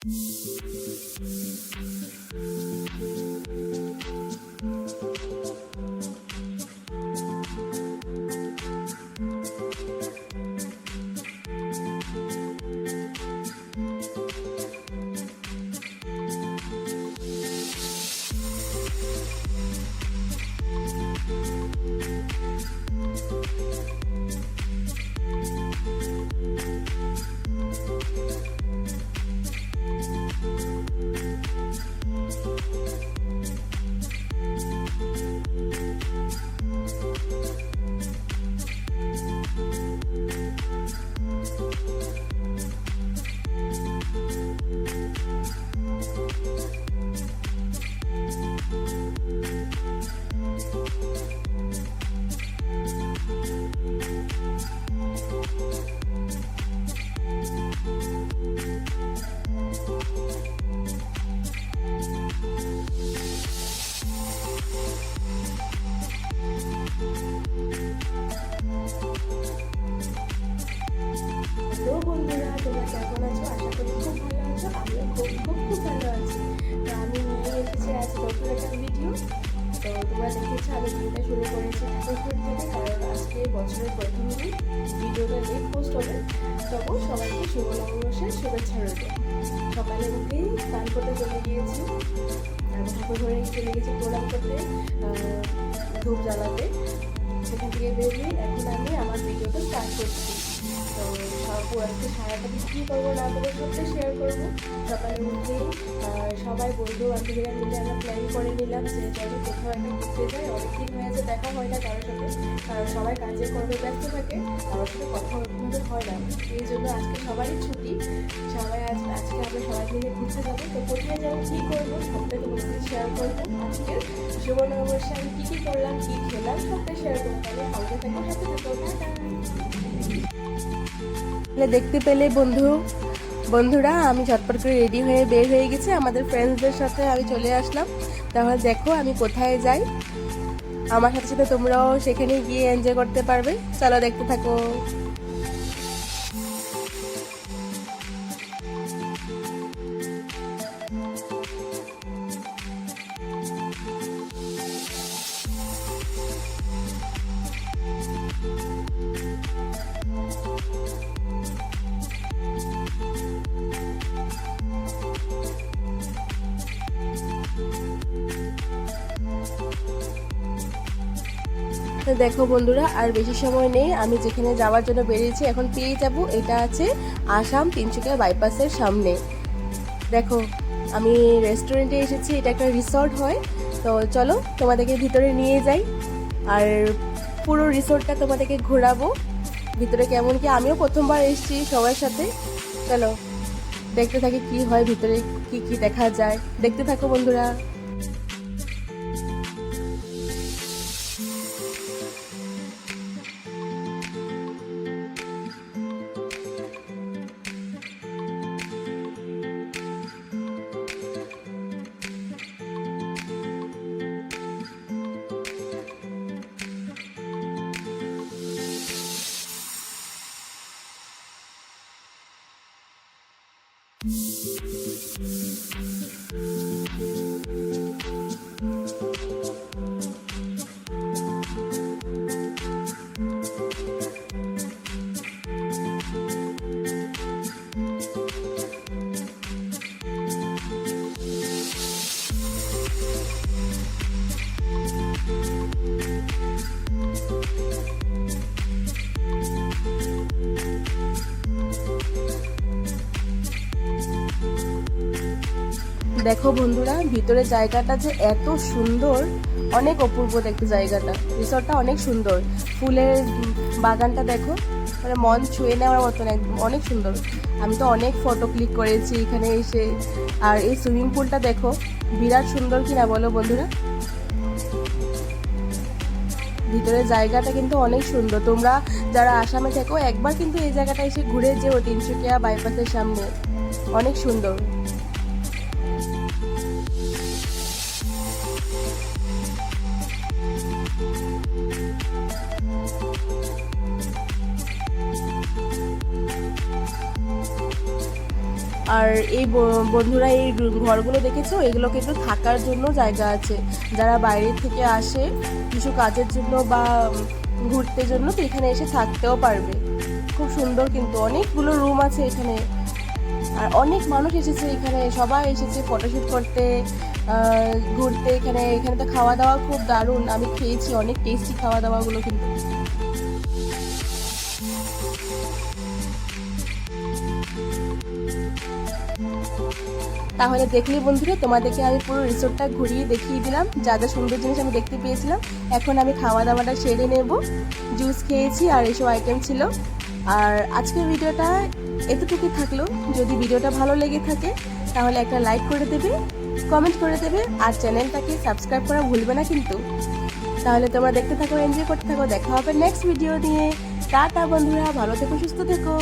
Thank you. তোমরা দেখেছ শুরু করেছি আজকে বছরের প্রথম দিন, ভিডিওটা লেট পোস্ট হবে। তবু সবাইকে শুভ শুভেচ্ছা রইল। সকালে উঠেই স্নান করতে চলে গিয়েছি ঠাকুর ঘরে চলে গেছি প্রণাম করতে ধূপ জ্বালাতে। সেখান থেকে বেরিয়ে এখন আমি আমার ভিডিওটা স্টার্ট করছি। তো আজকে সারাটা কী করব, না করব, সবটা শেয়ার করব। সকালে উঠে সবাই বন্ধু বান্ধবীরা মিলে আমরা প্ল্যান করে নিলাম যে চলো কোথাও একটা ঘুরতে যাই। অনেকদিন হয়েছে দেখা হয় না কারোর সাথে। কারণ সবাই কাজে কর্মে ব্যস্ত থাকে, কারোর সাথে কথা ওরকমভাবে হয় না। এই জন্য আজকে সবারই ছুটি। সবাই আজ, আজকে আমরা সবাই মিলে ঘুরতে যাব। তো কোথায় যাব, কী করব, সবটাই তোমার সাথে শেয়ার করব। আজকে শুভ নববর্ষে আমি কী কী করলাম কী দেখতে পেলে বন্ধু, বন্ধুরা, আমি ঝটপট করে রেডি হয়ে বের হয়ে গেছি। আমাদের ফ্রেন্ডসদের সাথে আমি চলে আসলাম। তাহলে দেখো, আমি কোথায় যাই। আমার সাথে সাথে তোমরাও সেখানে গিয়ে এনজয় করতে পারবে। চলো দেখতে থাকো। দেখো বন্ধুরা, আর বেশি সময় নেই, আমি যেখানে যাওয়ার জন্য বেরিয়েছি, এখন পেয়ে যাব। এটা আছে আসাম তিনচুকিয়া বাইপাসের সামনে। দেখো, আমি রেস্টুরেন্টে এসেছি, এটা একটা রিসর্ট হয়। তো চলো, তোমাদেরকে ভিতরে নিয়ে যাই, আর পুরো রিসর্টটা তোমাদেরকে ঘোরাবো। ভিতরে কেমন কি, আমিও প্রথমবার এসেছি সবার সাথে। চলো, দেখতে থাকি কি হয় ভিতরে, কি কি দেখা যায়। দেখতে থাকো বন্ধুরা। দেখো বন্ধুরা, ভিতরে জায়গাটা যে এত সুন্দর, অনেক অপূর্ব দেখতে জায়গাটা। রিসর্টটা অনেক সুন্দর। ফুলের বাগানটা দেখো মানে মন ছুঁয়ে নেওয়ার মতন অনেক সুন্দর। আমি তো অনেক ফটো ক্লিক করেছি এখানে এসে। আর এই সুইমিং পুলটা দেখো, বিরাট সুন্দর কিনা বলো বন্ধুরা? ভিতরের জায়গাটা কিন্তু অনেক সুন্দর। তোমরা যারা আসামে থেকো, একবার কিন্তু এই জায়গাটা এসে ঘুরে যেও তিনসুকিয়া বাইপাসের সামনে। অনেক সুন্দর। আর এই বন্ধুরা এই ঘরগুলো দেখেছ? এগুলো কিন্তু থাকার জন্য জায়গা আছে। যারা বাইরে থেকে আসে, কিছু কাজের জন্য বা ঘুরতে জন্য, তো এখানে এসে থাকতেও পারবে। খুব সুন্দর কিন্তু। অনেকগুলো রুম আছে এখানে। আর অনেক মানুষ এসেছে এখানে। সবাই এসেছে ফটোশ্যুট করতে ঘুরতে। এখানে এখানে তো খাওয়া দাওয়া খুব দারুণ। আমি খেয়েছি অনেক টেস্টি খাওয়া দাওয়াগুলো কিন্তু। তাহলে দেখলে বন্ধুরা, তোমাদেরকে আমি পুরো রিসোর্টটা ঘুরিয়ে দেখিয়ে দিলাম। যা যা সুন্দর জিনিস আমি দেখতে পেয়েছিলাম। এখন আমি খাওয়া দাওয়াটা সেরে নেব। জুস খেয়েছি আর এসব আইটেম ছিল। আর আজকের ভিডিওটা এতটুকুই থাকল। যদি ভিডিওটা ভালো লেগে থাকে, তাহলে একটা লাইক করে দেবে কমেন্ট করে দেবে, আর চ্যানেলটাকে সাবস্ক্রাইব করা ভুলবে না কিন্তু। তাহলে তোমরা দেখতে থাকো এনজয় করতে থাকো। দেখা হবে নেক্সট ভিডিও নিয়ে। টাটা বন্ধুরা, ভালো থেকো, সুস্থ থেকো।